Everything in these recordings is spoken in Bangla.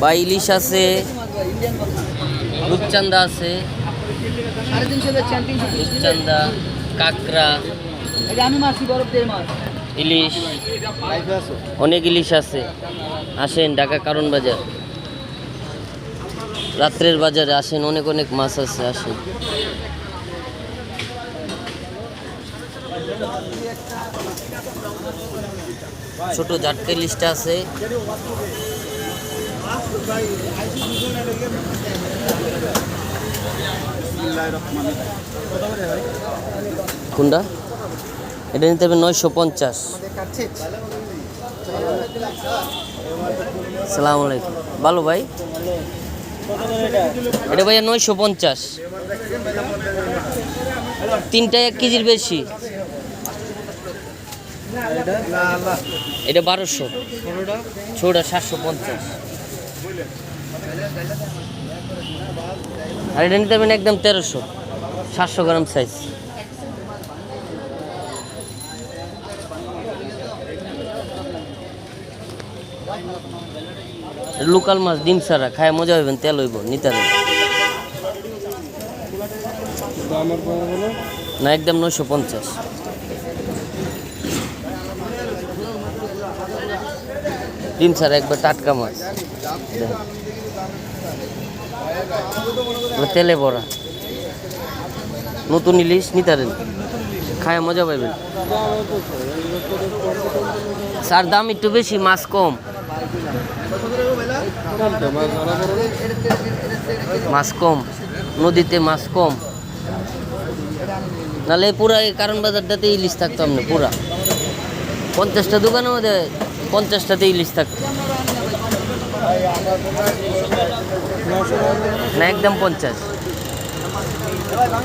বা ইলিশ আছে রূপচান্দা আছে রূপচান্দা কাঁকড়া, ইলিশ, অনেক ইলিশ আছে। আসেন ঢাকা কারণ বাজার। রাত্রের বাজারে আসেন, অনেক অনেক মাছ আছে, আসেন। ছোট জাটকা ইলিশটা আছে। কোনটা? এটা নিতে হবে নয়শো পঞ্চাশ। সালাম আলাইকুম। ভালো ভাই? এটা ভাইয়া নয়শো পঞ্চাশ। তিনটা এক কেজির বেশি। এটা বারোশো। ছোটা সাতশো পঞ্চাশ। আর এটা নিতে পারবেন একদম তেরোশো, সাতশো গ্রাম সাইজ লোকাল মাছ, ডিম ছাড়া, খায় মজা হইবেন তেল হইব, নিতে না, একদম নশো পঞ্চাশ। ডিম ছাড়া একবার টাটকা মাছ। তেলে ভরা। নতুন ইলিশ নিতারেন খায় মজা পাইবেন। স্যার, দাম একটু বেশি, মাছ কম। মাছ কম, নদীতে মাছ কম। নাহলে পুরা এই কারণ বাজারটাতে ইলিশ থাকতো আপনি, পুরা। পঞ্চাশটা দোকানের মধ্যে পঞ্চাশটাতে ইলিশ থাকতো না, একদম পঞ্চাশ।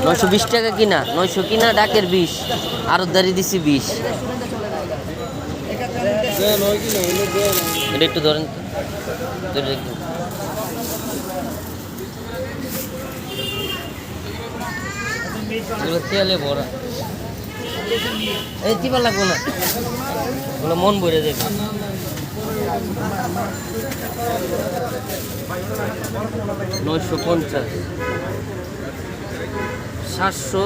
নয়শো বিশ টাকা কিনা, নয়শো কিনা ডাকের বিশ আরও দাঁড়িয়ে দিছি বিশ এটা একটু ধরেন ভরা। এই চিপা লাগবো না ওগুলো মন ভরে দেবে নয়শো পঞ্চাশ সাতশো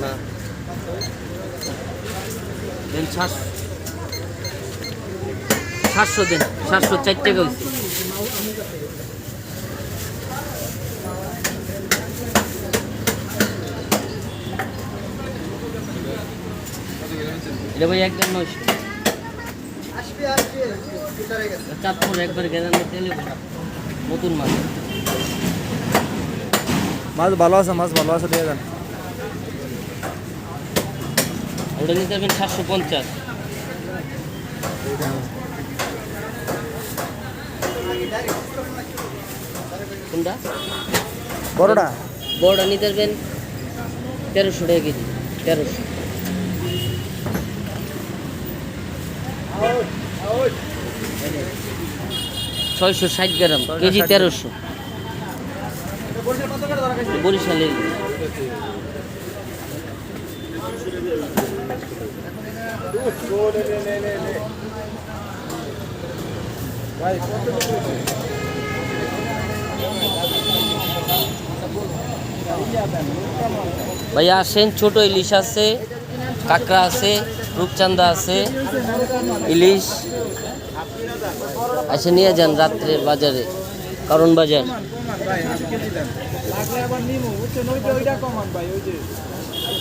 না দেন সাতশো সাতশো দেন সাতশো চার টাকা হয়েছে এটা ভাই একদম নয়শো চাঁদপুর একবার গেলেন তেলে ভরা। নতুন মাছ মাছ ভালো আছে মাছ ভালো আছে দিয়ে দেন। ওটা নিতে পারবেন সাতশো পঞ্চাশ। কোনটা? বড়টা? বড়টা নিতে পারবেন তেরোশো টাকা কেজি তেরোশো। ছয়শো ষাট গ্রাম কেজি তেরোশো। বরিশালের ভাইয়া আসেন ছোট ইলিশ আছে কাঁকড়া আছে। রূপচান্দা আছে ইলিশ আসে নিয়ে যান রাত্রে বাজারে কারণ বাজার।